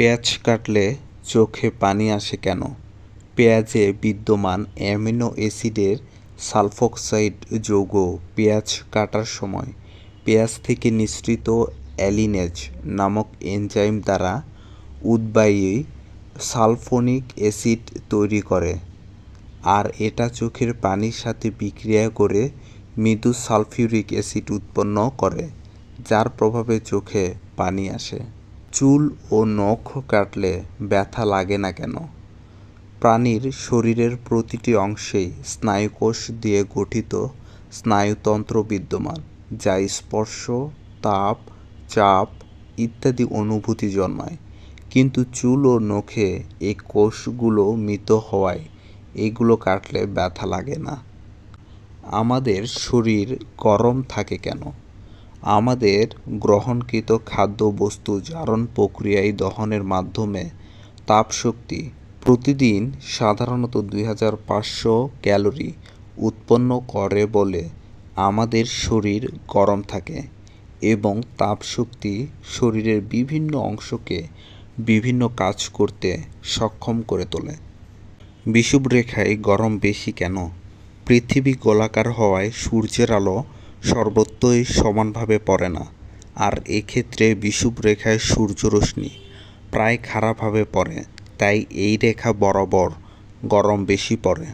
পেঁয়াজ কাটলে চোখে পানি আসে কেন? পেঁয়াজে বিদ্যমান অ্যামিনো অ্যাসিডের সালফোক্সাইড যৌগ পেঁয়াজ কাটার সময়। পেঁয়াজ থেকে নিঃসৃত অ্যালিনেজ নামক এনজাইম দ্বারা উদ্বায়ী সালফোনিক অ্যাসিড তৈরি করে আর এটা চোখের পানির সাথে বিক্রিয়া করে মৃদু সালফিউরিক অ্যাসিড উৎপন্ন করে, যার প্রভাবে চোখে পানি আসে। চুল ও নখ কাটলে ব্যথা লাগে না কেন? প্রাণীর শরীরের প্রতিটি অংশেই স্নায়ুকোষ দিয়ে গঠিত স্নায়ুতন্ত্র বিদ্যমান, যা স্পর্শ, তাপ, চাপ ইত্যাদি অনুভূতি জন্মায়। কিন্তু চুল ও নখে এই কোষগুলো মৃত হওয়ায় এগুলো কাটলে ব্যথা লাগে না। আমাদের শরীর গরম থাকে কেন? আমাদের গ্রহণকৃত খাদ্যবস্তু জারণ প্রক্রিয়ায় দহনের মাধ্যমে তাপশক্তি প্রতিদিন সাধারণত দুই হাজার পাঁচশো ক্যালোরি উৎপন্ন করে বলে আমাদের শরীর গরম থাকে এবং তাপশক্তি শরীরের বিভিন্ন অংশকে বিভিন্ন কাজ করতে সক্ষম করে তোলে। বিষুবরেখায় গরম বেশি কেন? পৃথিবী গোলাকার হওয়ায় সূর্যের আলো সর্বত্রই সমানভাবে পড়ে না, আর এক্ষেত্রে বিষুবরেখায় সূর্যরশ্মি প্রায় খারাপভাবে পড়ে, তাই এই রেখা বরাবর গরম বেশি পড়ে।